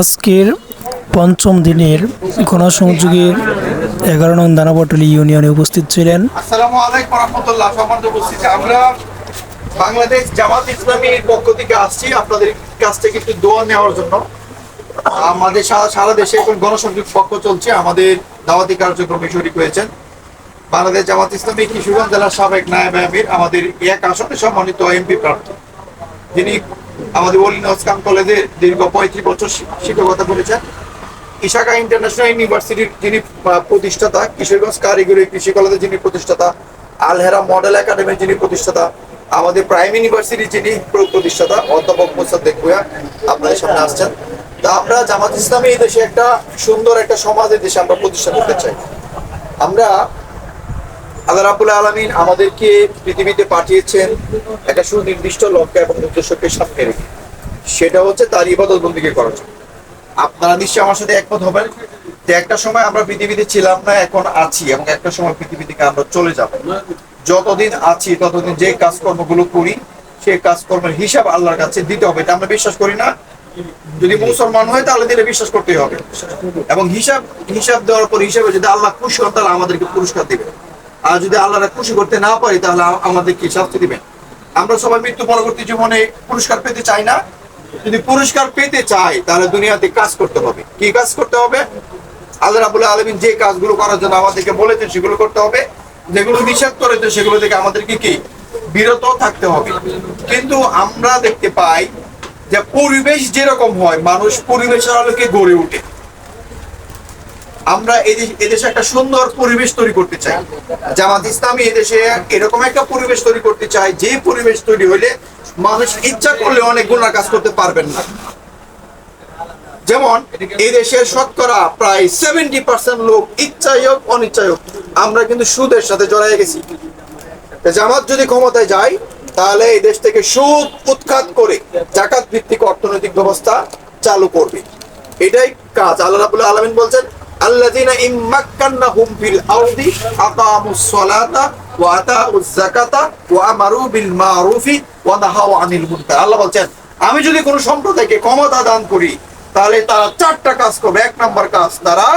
আজকের পঞ্চম দিনের গণসংযোগের এগারো নং দানাপটলি ইউনিয়নে উপস্থিত ছিলেন। সম্মানিত উপস্থিতি। আমরা বাংলাদেশ জামাত ইসলামীর পক্ষ থেকে আসছি কাছ থেকে দোয়া নেওয়ার জন্য। আমাদের সারা দেশে এখন গণসংযোগ পক্ষ চলছে, আমাদের কার্যক্রমে হয়েছেন। বাংলাদেশ জামাত ইসলামী জেলার সাবেক আমাদের এক আসনে সম্মানিত এমপি প্রার্থী। যিনি আমাদের কলেজে দীর্ঘ পঁয়ত্রিশ বছর শিক্ষকতা করেছেন। ইশাকা ইন্টারন্যাশনাল ইউনিভার্সিটির যিনি প্রতিষ্ঠাতা, কিশোরগঞ্জ কারিগরি কৃষি কলেজের যিনি প্রতিষ্ঠাতা, আলহেরা মডেল একাডেমির যিনি প্রতিষ্ঠাতা, আমাদের প্রাইম ইউনিভার্সিটির যিনি প্রতিষ্ঠাতা, অধ্যাপক মোসাদ্দেক ভুয়া আপনাদের সামনে আসছেন। তা আমরা জামাত ইসলামী এই দেশে একটা সুন্দর একটা সমাজের দেশে আমরা প্রতিষ্ঠা করতে চাই। আমরা আল্লাহ রাবুল আলমিন আমাদেরকে পৃথিবীতে পাঠিয়েছেন একটা সুনির্দিষ্ট লক্ষ্য এবং উদ্দেশ্যকে সামনে রেখে। সেটা হচ্ছে তার ইবাদত বন্দিকে করার জন্য। আপনারা আমার সাথে একমত হবেন যে একটা সময় আমরা পৃথিবীতে ছিলাম না, এখন আছি এবং একটা সময় পৃথিবী থেকে আমরা চলে যাব। যতদিন আছি, ততদিন যে কাজকর্মগুলো করি, সেই কাজকর্মের হিসাব আল্লাহর কাছে দিতে হবে। এটা আমরা বিশ্বাস করি না। যদি মুসলমান হয়, তাহলে দিলে বিশ্বাস করতেই হবে। এবং হিসাব হিসাব দেওয়ার পর হিসাবে যদি আল্লাহ খুশি হন, তাহলে আমাদেরকে পুরস্কার দিবে আর যদি আল্লাহরা খুশি করতে না পারি, তাহলে আ- আমাদেরকে শাস্তি দিবেন? আমরা সবাই মৃত্যু পরবর্তী জীবনে পুরস্কার পেতে চাই না। যদি পুরস্কার পেতে চাই তাহলে দুনিয়াতে কাজ করতে হবে। কি কাজ করতে হবে? আল্লাহ রাবুল আলমিন যে কাজগুলো করার জন্য আমাদেরকে বলেছেন, সেগুলো করতে হবে। যেগুলো নিষেধ করেছে সেগুলো থেকে আমাদেরকে কি? বিরত থাকতে হবে। কিন্তু আমরা দেখতে পাই যে পরিবেশ যেরকম হয়, মানুষ পরিবেশের আলোকে গড়ে ওঠে। আমরা এদেশ- একটা সুন্দর পরিবেশ তৈরি করতে চাই। জামাত ইসলামী এদেশে এরকম একটা পরিবেশ তৈরি করতে চাই যে পরিবেশ তৈরি হলে মানুষ ইচ্ছা করলে অনেক গুণার কাজ করতে পারবেন না। যেমন, এই দেশের শতকরা প্রায় সেভেন্টি পার্সেন্ট লোক ইচ্ছাই হোক অনিচ্ছাই হোক, আমরা কিন্তু সুদের সাথে জড়াই গেছি। জামাত যদি ক্ষমতায় যায়, তাহলে এই দেশ থেকে সুদ উৎখাত করে জাকাত ভিত্তিক অর্থনৈতিক ব্যবস্থা চালু করবে। এটাই কাজ। আল্লাহ আলমিন বলছেন আল্লাযীনা ইম্মাক্কান্নাহুম ফিল আরদি আনিল বলছেন, আমি যদি কোনো সম্প্রদায়কে ক্ষমতা দান করি, তাহলে তারা চারটা কাজ করবে। এক নাম্বার কাজ, তারা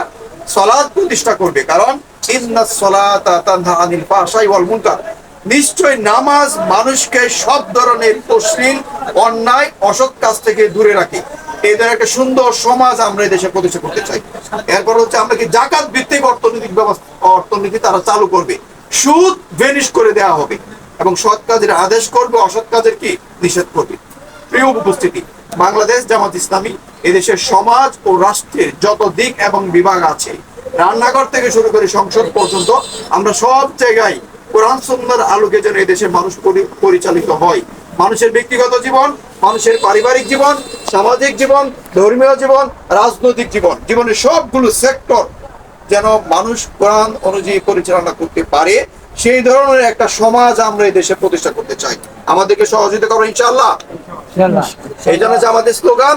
সলাদ প্রতিষ্ঠা করবে। কারণ নিশ্চয় নামাজ মানুষকে সব ধরনের অশ্লীল অন্যায়, অসৎ কাজ থেকে দূরে রাখে। এদের একটা সুন্দর সমাজ আমরা দেশে প্রতিষ্ঠা করতে চাই। এরপর হচ্ছে আমরা কি জাকাত ভিত্তিক অর্থনৈতিক ব্যবস্থা অর্থনীতি তারা চালু করবে। সুদ ভেনিশ করে দেওয়া হবে এবং সৎ কাজের আদেশ করবে, অসৎ কাজের কি? নিষেধ করবে। প্রিয় উপস্থিতি, বাংলাদেশ জামাত ইসলামী এদেশের সমাজ ও রাষ্ট্রের যত দিক এবং বিভাগ আছে, রান্নাঘর থেকে শুরু করে সংসদ পর্যন্ত আমরা সব জায়গায় কোরআন সুন্দর আলোকে যেন এদেশের মানুষ পরিচালিত হয়। মানুষের ব্যক্তিগত জীবন, মানুষের পারিবারিক জীবন সামাজিক জীবন ধর্মীয় জীবন রাজনৈতিক জীবন জীবনের সবগুলো সেক্টর যেন মানুষ কোরআন অনুযায়ী পরিচালনা করতে পারে সেই ধরনের একটা সমাজ আমরা এই দেশে প্রতিষ্ঠা করতে চাই। আমাদেরকে সহযোগিতা করো ইনশাআল্লাহ। এই জন্য যে আমাদের স্লোগান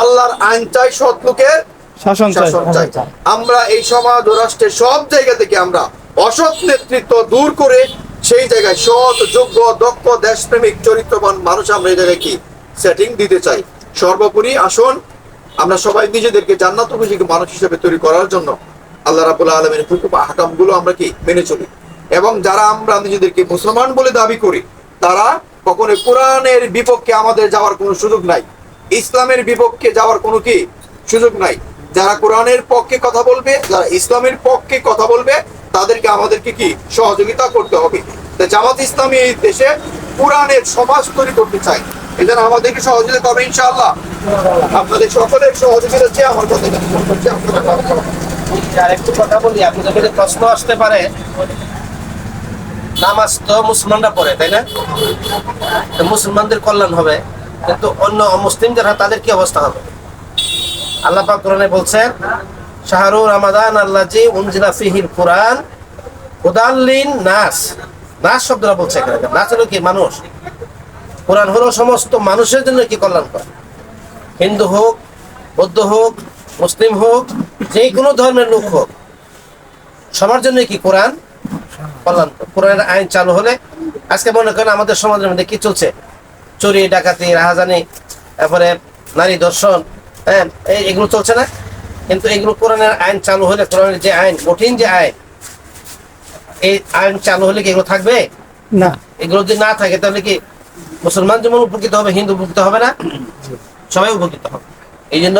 আল্লাহর আইন চাই সৎ লোকের শাসন শাসন চাই। আমরা এই সমাজ ও রাষ্ট্রের সব জায়গা থেকে আমরা অসৎ নেতৃত্ব দূর করে সেই জায়গায় সৎ যোগ্য দক্ষ দেশপ্রেমিক চরিত্রবান মানুষ আমরা এই জায়গায় কি? সেটিং দিতে চাই। সর্বোপরি আসুন আমরা সবাই নিজেদেরকে জান্নাত উপযোগী মানুষ হিসেবে তৈরি করার জন্য আল্লাহ রাবুল্লাহ আলমের হুকুম হাকামগুলো আমরা কি মেনে চলি? এবং যারা আমরা নিজেদেরকে মুসলমান বলে দাবি করি, তারা কখনো কোরআনের বিপক্ষে আমাদের যাওয়ার কোনো সুযোগ নাই। ইসলামের বিপক্ষে যাওয়ার কোনো কি সুযোগ নাই। যারা কোরআনের পক্ষে কথা বলবে, যারা ইসলামের পক্ষে কথা বলবে, তাদেরকে আমাদেরকে কি সহযোগিতা করতে হবে? জামাত ইসলামী এই দেশে কোরআনের সমাজ তৈরি করতে চাই জন্য আমাদেরকে সহযোগিতা করবে ইনশাআল্লাহ। আপনাদের সকলের সহযোগিতা চেয়ে আমার কথা কথা বলি, আপনাদের প্রশ্ন আসতে পারে, নামাজ তো মুসলমানরা পড়ে, তাই না? মুসলমানদের কল্যাণ হবে, কিন্তু অন্য যারা তাদের কি অবস্থা হবে? আল্লাহ কোরআনে বলছেন, শাহরু রামাদান আল্লাজি উনজিলা ফিহিল কোরআন হুদাল্লিন নাস নাস শব্দটা বলছে এখানে। হলো কি? মানুষ। কোরআন হলো সমস্ত মানুষের জন্য কি কল্যাণ করে হিন্দু হোক বৌদ্ধ হোক মুসলিম হোক যে কোনো ধর্মের লোক হোক সবার জন্য কি কোরআন কল্যাণ কোরআনের আইন চালু হলে আজকে মনে করেন আমাদের সমাজের মধ্যে কি চলছে? চুরি ডাকাতি রাহাজানি তারপরে নারী দর্শন হ্যাঁ এই- এগুলো চলছে না? কিন্তু এগুলো কোরআনের আইন চালু হলে কোরআনের যে আইন কঠিন যে আইন এই আইন চালু হলে কি এগুলো থাকবে? না। এগুলো যদি না থাকে তাহলে কি মুসলমান যেমন উপকৃত হবে, হিন্দু উপকৃত হবে না, সবাই উপকৃত হবে। এই জন্য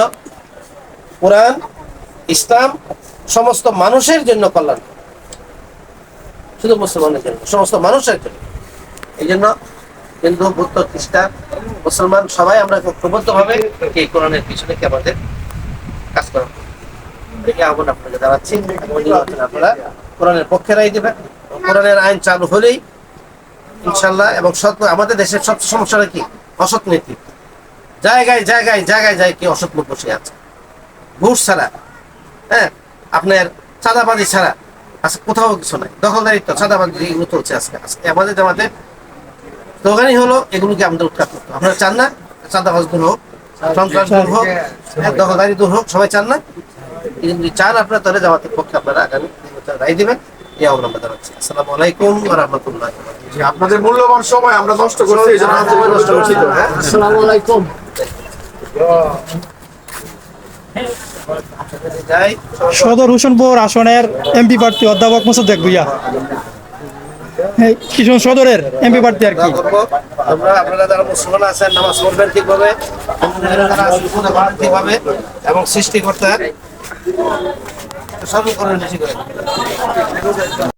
কোরআন, ইসলাম, সমস্ত মানুষের জন্য কল্যাণ। শুধু মুসলমানের জন্য, সমস্ত মানুষের জন্য। এই জন্য হিন্দু, বৌদ্ধ, খ্রিস্টান, মুসলমান, সবাই আমরা ঐক্যবদ্ধ হবে এই কোরআনের পিছনে কি আমাদের কাজ করা আহ্বান আপনাকে জানাচ্ছি আপনারা। কোরআনের পক্ষে রায় দেবেন। কোরআনের আইন চালু হলেই ইনশাল্লাহ এবং সৎ আমাদের দেশের সবচেয়ে সমস্যাটা কি? অসৎ নীতি। জায়গায় জায়গায় জায়গায় যায় কি অসৎ লোক বসে আছে। ঘুষ ছাড়া। হ্যাঁ? আপনার চাঁদাবাজি ছাড়া। আজকে কোথাও কিছু নাই। দখলদারিত্ব চাঁদাবাজি এগুলো চলছে আজকে। আজকে আমাদের জামাতে স্লোগানই হলো এগুলোকে আমাদের উৎখাত করতে। আপনারা চান না? চাঁদাবাজ দূর হোক সন্ত্রাস দূর হোক হ্যাঁ, দখলদারি দূর হোক সবাই চান না? চান আপনারা তাহলে জামাতের পক্ষে আপনারা আগামী রায় দিবেন। এই আহ্বান জানাচ্ছি আসসালামু আলাইকুম ওয়া রাহমাতুল্লাহি ওয়া বারাকাতুহু। জি, আপনাদের মূল্যবান সময় আমরা নষ্ট করছি এই জন্য আন্তরিক নষ্ট করছি। হ্যাঁ যাই সদর হোসেনপুর আসনের এমপি প্রার্থী অধ্যাপক মোসাদ্দেক ভুইয়া। এই কিশোর সদরের এমপি প্রার্থী আর কি? দোয়া আমরা আপনারা যারা মুসলমান আছেন নামাজ পড়বেন ঠিকভাবে। এবং সৃষ্টিকর্তা সর্ব করেন বেশি করে।